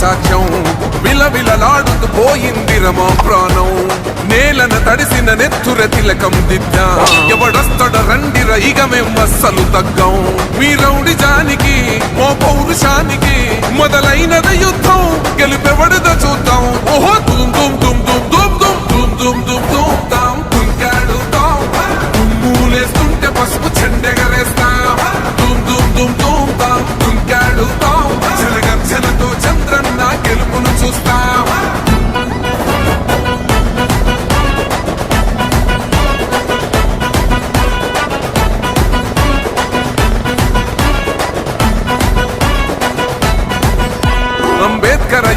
సాక్ష్యం విలవిలలాడుతూ పోయింది రమా ప్రాణం. నేలన తడిసిన నెత్తుర తిలకం దిద్దా. ఎవడొస్తడ రండిర ఇక మేం అస్సలు తగ్గం. మీ రౌడి జానికి మో పౌరుషానికి మొదలైనద యుద్ధం. గెలుపెవడద చూద్దాం. ఓహో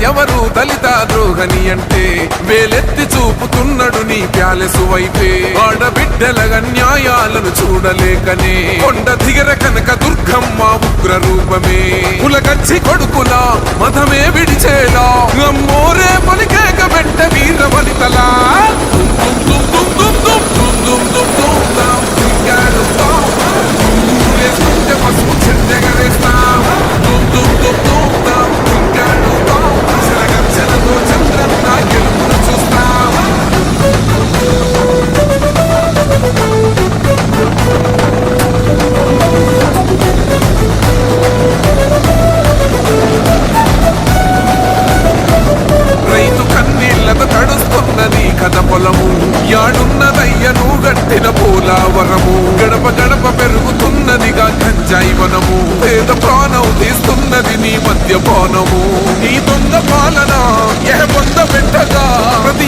ఎవరు దళిత ద్రోహని అంటే వేలెత్తి చూపుతున్నాడు నీ ప్యాలెసు వైపే. ఆడబిడ్డల అన్యాయాలను చూడలేకనే కొండ దిగర కనక దుర్గమ్మ ఉగ్ర రూపమే. కులగచ్చి కొడుకులా మతమే విడిచేలా. అమ్మోరే పలికేక వెంట వీర వనితలా. గట్టిన గడప గడప పెరుగుతున్నదిగా గంజాయి వనము పేద ప్రాణం తీస్తున్నది నీ మద్యపానము నీ దొంగ పాలన ఎహ పొంద పెట్టగా ప్రతి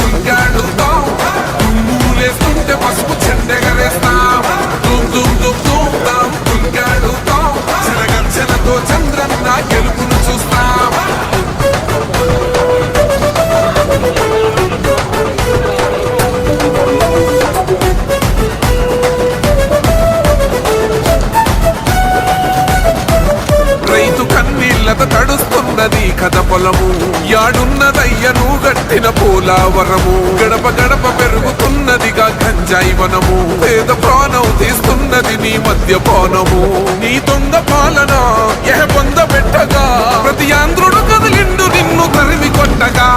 యాడున్నదయ్యను గట్టిన పోలావరము. గడప గడప పెరుగుతున్నదిగా గంజాయి వనము పేద ప్రాణం తీస్తున్నది నీ మధ్య పానము నీ దొంగ పాలన ఎహ పొంద పెట్టగా ప్రతి ఆంధ్రుడు కదిలిండు నిన్ను తరిమి కొట్టగా